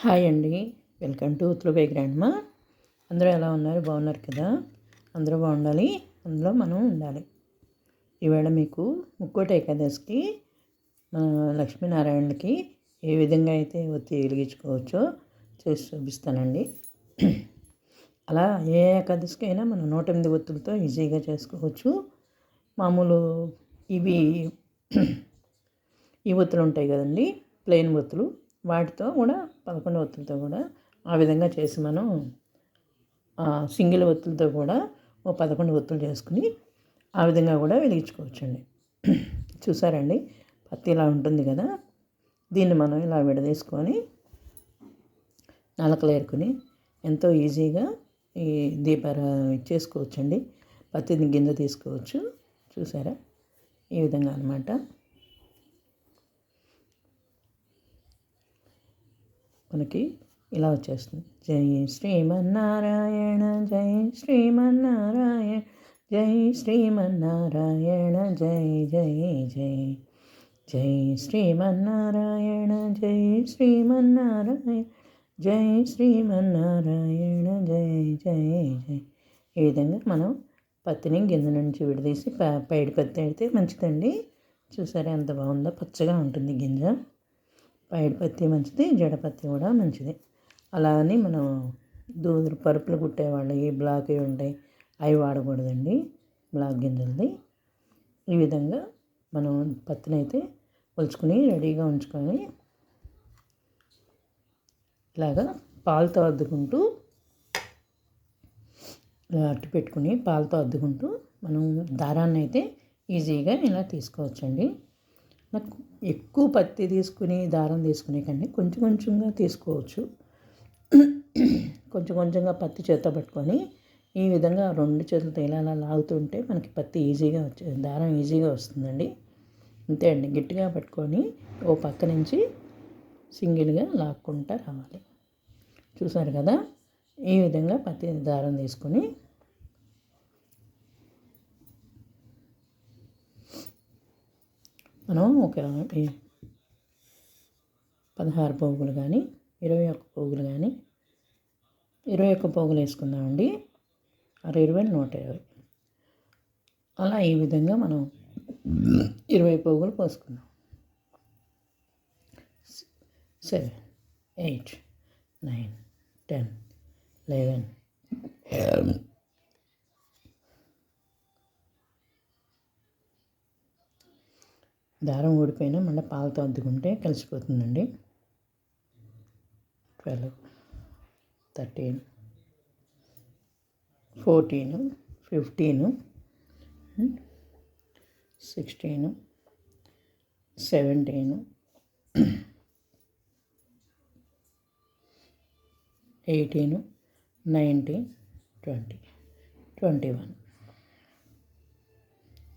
Hi అండి. Welcome to grand grandma. అందరూ ఎలా ఉన్నారు? బాగున్నారు కదా? అందరూ బాగుండాలి. అందులో మనం ఉండాలి. ఈవేళ మీకు ముక్కోటి ఏకాదశికి మన లక్ష్మీనారాయణకి ఏ విధంగా అయితే ఒత్తి వెలిగించుకోవచ్చో చేసి చూపిస్తానండి. అలా ఏ ఏకాదశికి అయినా మనం నూట ఎనిమిది ఒత్తులతో ఈజీగా చేసుకోవచ్చు. మామూలు ఇవి ఈ ఒత్తులు ఉంటాయి కదండి. ప్లెయిన్ ఒత్తులు. వాటితో కూడా పదకొండు ఒత్తులతో కూడా ఆ విధంగా చేసి మనం సింగిల్ ఒత్తులతో కూడా ఓ పదకొండు ఒత్తులు చేసుకుని ఆ విధంగా కూడా వెలిగించుకోవచ్చండి. చూసారండి? పత్తి ఇలా ఉంటుంది కదా? దీన్ని మనం ఇలా విడదీసుకొని నలకలు ఏరుకుని ఎంతో ఈజీగా ఈ దీపార చేసుకోవచ్చండి పత్తిని గింజ తీసుకోవచ్చు. చూసారా? ఈ విధంగా అనమాట మనకి ఇలా వచ్చేస్తుంది. జై శ్రీమన్నారాయణ జై శ్రీమన్నారాయణ జై శ్రీమన్నారాయణ జై జై జై. జై శ్రీమన్నారాయణ జై శ్రీమన్నారాయణ జై శ్రీమన్నారాయణ జై జై జై. ఈ విధంగా మనం పత్తిని గింజ నుంచి విడదీసి పైడి పత్తి అయితే మంచిదండి. చూసారా ఎంత బాగుందో? పచ్చగా ఉంటుంది గింజ. పైడిపత్తి మంచిది జడపత్తి కూడా మంచిది. అలా అని మనం దూదులు పరుపులు కుట్టేవాళ్ళు ఈ బ్లాక్ ఉంటాయి అవి వాడకూడదండి బ్లాక్ గింజలది. ఈ విధంగా మనం పత్తిని అయితే ఒలుచుకుని రెడీగా ఉంచుకొని ఇలాగా పాలతో అద్దుకుంటూ అట్టు పెట్టుకుని పాలతో అద్దుకుంటూ మనం దారాన్ని అయితే ఈజీగా ఇలా తీసుకోవచ్చండి. నాకు ఎక్కువ పత్తి తీసుకుని దారం తీసుకునే కంటే కొంచెం కొంచెంగా తీసుకోవచ్చు. కొంచెం కొంచెంగా పత్తి చేత పట్టుకొని ఈ విధంగా రెండు చేతులతో ఇలా అలా లాగుతుంటే మనకి పత్తి ఈజీగా వచ్చే దారం ఈజీగా వస్తుందండి. అంతే అండి. గట్టిగా పట్టుకొని ఓ పక్క నుంచి సింగిల్గా లాక్కుంటా రావాలి. చూసారు కదా? ఈ విధంగా పత్తి దారం తీసుకొని మనం ఒక పదహారు పోగులు కానీ ఇరవై ఒక్క పోగులు కానీ ఇరవై ఒక్క పోగులు వేసుకుందామండి. అరవై ఇరవై నూట ఇరవై. అలా ఈ విధంగా మనం ఇరవై పోగులు పోసుకుందాం. Seven eight nine ten eleven దారం ఊడిపోయినా మళ్ళీ పాలతో అద్దుకుంటే కలిసిపోతుందండి. Twelve thirteen fourteen fifteen sixteen seventeen eighteen nineteen twenty twenty one.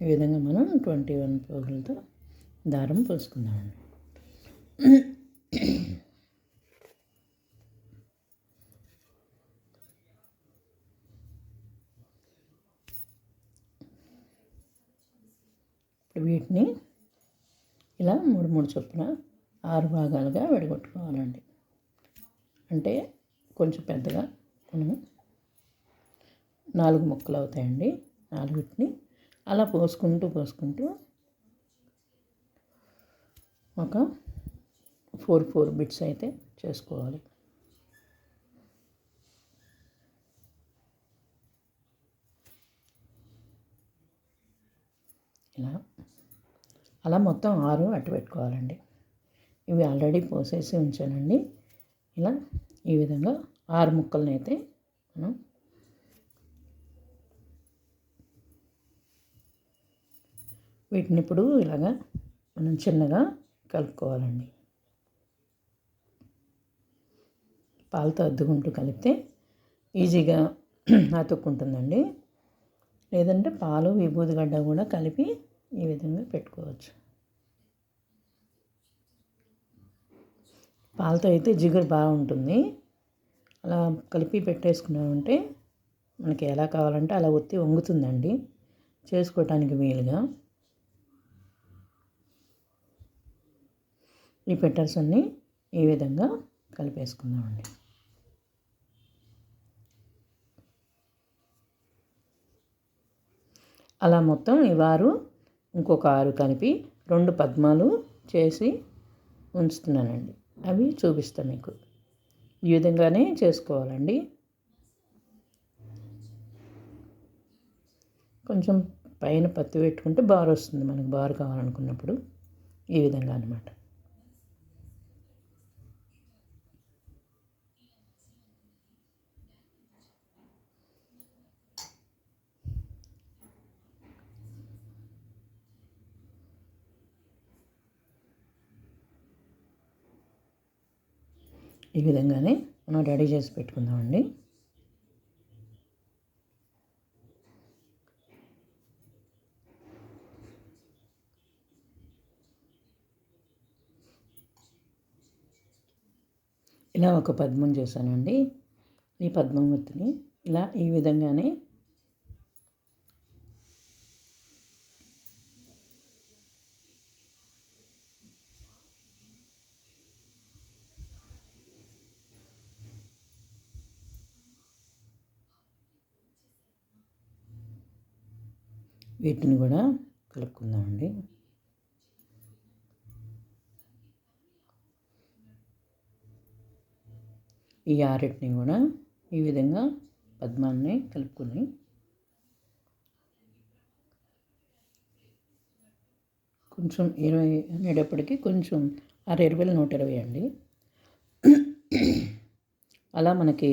ఈ విధంగా మనం ట్వంటీ వన్ పోగులతో దారం పోసుకుందామండి ఇప్పుడు వీటిని ఇలా మూడు మూడు చొప్పున ఆరు భాగాలుగా విడగొట్టుకోవాలండి. అంటే కొంచెం పెద్దగా మనం నాలుగు ముక్కలు అవుతాయండి. నాలుగుటిని అలా పోసుకుంటూ పోసుకుంటూ ఒక ఫోర్ ఫోర్ బిట్స్ అయితే చేసుకోవాలి. ఇలా. అలా మొత్తం ఆరు అట్టు పెట్టుకోవాలండి. ఇవి ఆల్రెడీ పోసేసి ఉంచానండి. ఇలా ఈ విధంగా ఆరు ముక్కలను అయితే మనం వీటిని ఇప్పుడు ఇలాగా మనం చిన్నగా కలుపుకోవాలండి. పాలతో అద్దుకుంటూ కలిపితే ఈజీగా అతుక్కుంటుందండి. లేదంటే పాలు విభూదిగడ్డ కూడా కలిపి ఈ విధంగా పెట్టుకోవచ్చు. పాలతో అయితే జిగురు బాగుంటుంది. అలా కలిపి పెట్టేసుకున్నామంటే మనకి ఎలా కావాలంటే అలా ఒత్తి వంగుతుందండి. చేసుకోవటానికి వీలుగా. ఈ పెటల్స్ అన్నీ ఈ విధంగా కలిపేసుకుందామండి. అలా మొత్తం ఈ వారు ఇంకొక ఆరు కలిపి రెండు పద్మాలు చేసి ఉంచుతున్నానండి. అవి చూపిస్తాను మీకు. ఈ విధంగానే చేసుకోవాలండి. కొంచెం పైన పత్తి పెట్టుకుంటే బార్ వస్తుంది. మనకు బార్ కావాలనుకున్నప్పుడు ఈ విధంగా అనమాట ఈ విధంగానే మనం రెడీ చేసి పెట్టుకుందామండి. ఇలా ఒక పద్మం చేశానండి. ఈ పద్మవతిని ఇలా ఈ విధంగానే వీటిని కూడా కలుపుకుందామండి. ఈ ఆరెట్ని కూడా ఈ విధంగా పద్మాన్ని కలుపుకుని కొంచెం ఇరవై అనేటప్పటికి కొంచెం అర ఇరవై నూట ఇరవై అండి. అలా మనకి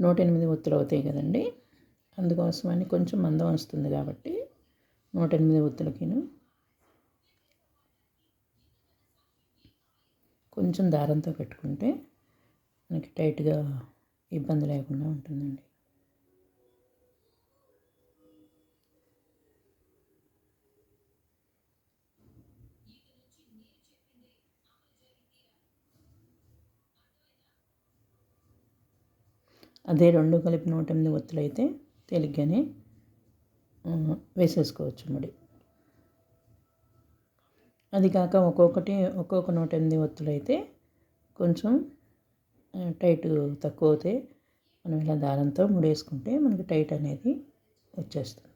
నూట ఎనిమిది ఒత్తులు అవుతాయి కదండి. అందుకోసమని కొంచెం మందం వస్తుంది కాబట్టి నూట ఎనిమిది ఒత్తులకిను. కొంచెం దారంతో పెట్టుకుంటే మనకి టైట్గా ఇబ్బంది లేకుండా ఉంటుందండి. అదే రెండు కలిపి నూట ఎనిమిది ఒత్తులైతే అయితే తేలిగ్గానే వేసేసుకోవచ్చు ముడి. అది కాక ఒక్కొక్కటి ఒక్కొక్క నూట ఎనిమిది ఒత్తులైతే కొంచెం టైట్ తక్కువ అవుతే మనం ఇలా దారంతో ముడేసుకుంటే మనకి టైట్ అనేది వచ్చేస్తుంది.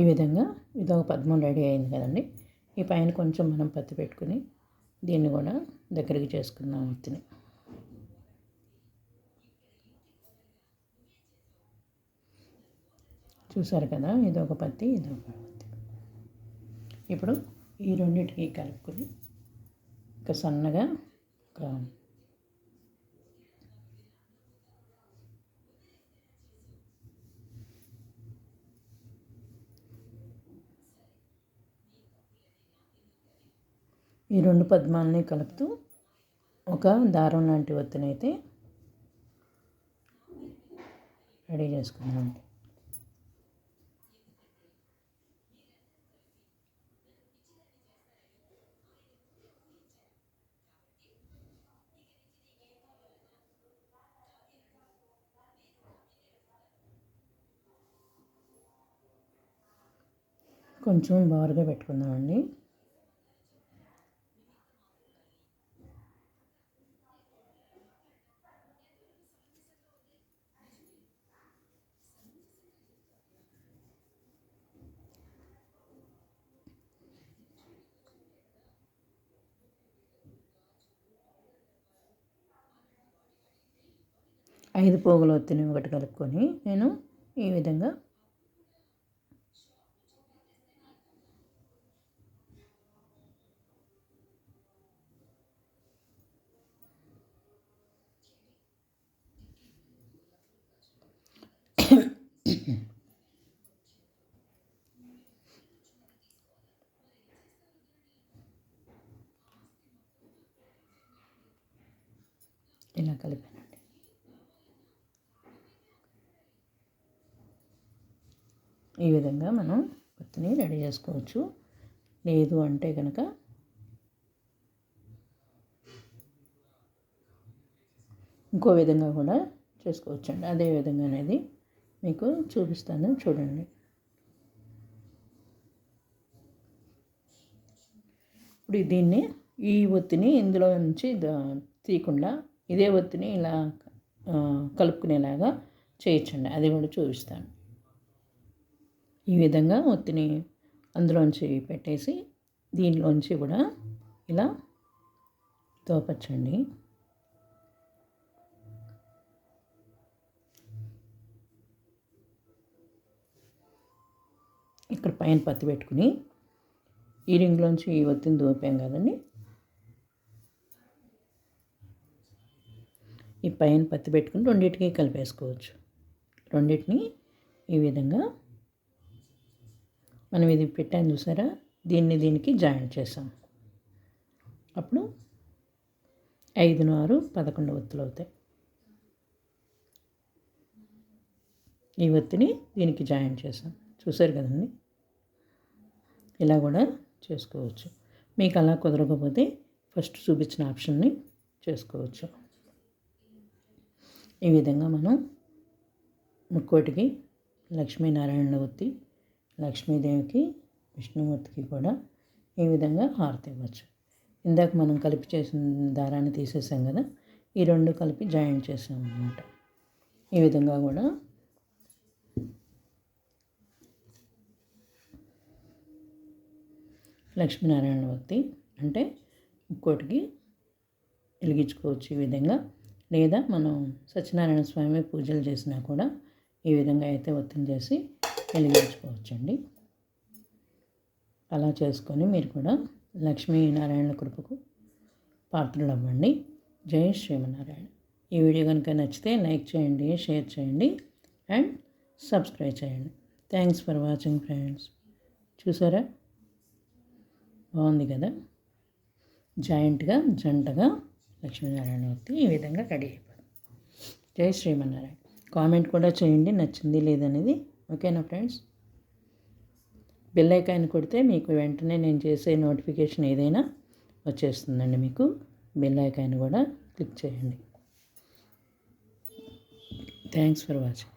ఈ విధంగా ఇది ఒక పద్మం రెడీ అయింది కదండి. ఈ పైన కొంచెం మనం పత్తి పెట్టుకుని దీన్ని కూడా దగ్గరికి చేసుకుందాం ఒత్తిని చూసారు కదా? ఇది ఒక పత్తి ఇది ఒక పత్తి. ఇప్పుడు ఈ రెండింటికి కలుపుకొని ఒక సన్నగా ఒక ఈ రెండు పద్మాలని కలుపుతూ ఒక దారం లాంటి ఒత్తినైతే రెడీ చేసుకుందామండి కొంచెం బారుగా పెట్టుకుందామండి. ఐదు పోగులు ఒత్తిని ఒకటి కలుపుకొని నేను ఈ విధంగా ఇలా కలిపానండి. ఈ విధంగా మనం పత్తిని రెడీ చేసుకోవచ్చు. లేదు అంటే కనుక ఇంకో విధంగా కూడా చేసుకోవచ్చు అండి అదే విధంగా అనేది మీకు చూపిస్తాను చూడండి. ఇప్పుడు దీన్ని ఈ ఒత్తిని ఇందులో నుంచి తీయకుండా ఇదే ఒత్తిని ఇలా కలుపుకునేలాగా చేయొచ్చండి. అది కూడా చూపిస్తాను. ఈ విధంగా ఒత్తిని అందులోంచి పెట్టేసి దీనిలోంచి కూడా ఇలా తోపచ్చండి. ఇక్కడ పైన పత్తి పెట్టుకుని ఈ రింగ్లోంచి ఈ ఒత్తిని దోపాం కదండి. ఈ పైన పత్తి పెట్టుకుని రెండింటికి కలిపేసుకోవచ్చు. రెండింటిని ఈ విధంగా మనం ఇది పెట్టాను చూసారా? దీన్ని దీనికి జాయింట్ చేసాం అప్పుడు ఐదును ఆరు పదకొండు ఒత్తులు అవుతాయి. ఈ ఒత్తిని దీనికి జాయింట్ చేసాం చూసారు కదండి? ఇలా కూడా చేసుకోవచ్చు. మీకు అలా కుదరకపోతే ఫస్ట్ చూపించిన ఆప్షన్ని చేసుకోవచ్చు. ఈ విధంగా మనం ముక్కోటికి లక్ష్మీనారాయణ ఒత్తి లక్ష్మీదేవికి విష్ణుమూర్తికి కూడా ఈ విధంగా హారతి ఇవ్వచ్చు. ఇందాక మనం కలిపి చేసిన దారాన్ని తీసేసాం కదా ఈ రెండు కలిపి జాయింట్ చేసాం అన్నమాట. ఈ విధంగా కూడా లక్ష్మీనారాయణ భక్తి అంటే ఇంకోటికి వెలిగించుకోవచ్చు ఈ విధంగా. లేదా మనం సత్యనారాయణ స్వామి పూజలు చేసినా కూడా ఈ విధంగా అయితే ఒత్తిడి చేసి వెలిగించుకోవచ్చండి అలా చేసుకొని మీరు కూడా లక్ష్మీనారాయణ కృపకు పాత్రలు అవ్వండి జై శ్రీమనారాయణ ఈ వీడియో కనుక నచ్చితే లైక్ చేయండి షేర్ చేయండి అండ్ సబ్స్క్రైబ్ చేయండి. Thanks for watching friends. చూసారా? బాగుంది కదా? జాయింట్గా జంటగా లక్ష్మీనారాయణమూర్తి ఈ విధంగా రెడీ అయిపోయింది జై శ్రీమన్నారాయణ. కామెంట్ కూడా చేయండి నచ్చింది లేదనేది ఓకేనా ఫ్రెండ్స్? బెల్ ఐకాన్ కొడితే మీకు వెంటనే నేను చేసే నోటిఫికేషన్ ఏదైనా వచ్చేస్తుందండి మీకు. బెల్ ఐకాన్ కూడా క్లిక్ చేయండి. Thanks for watching.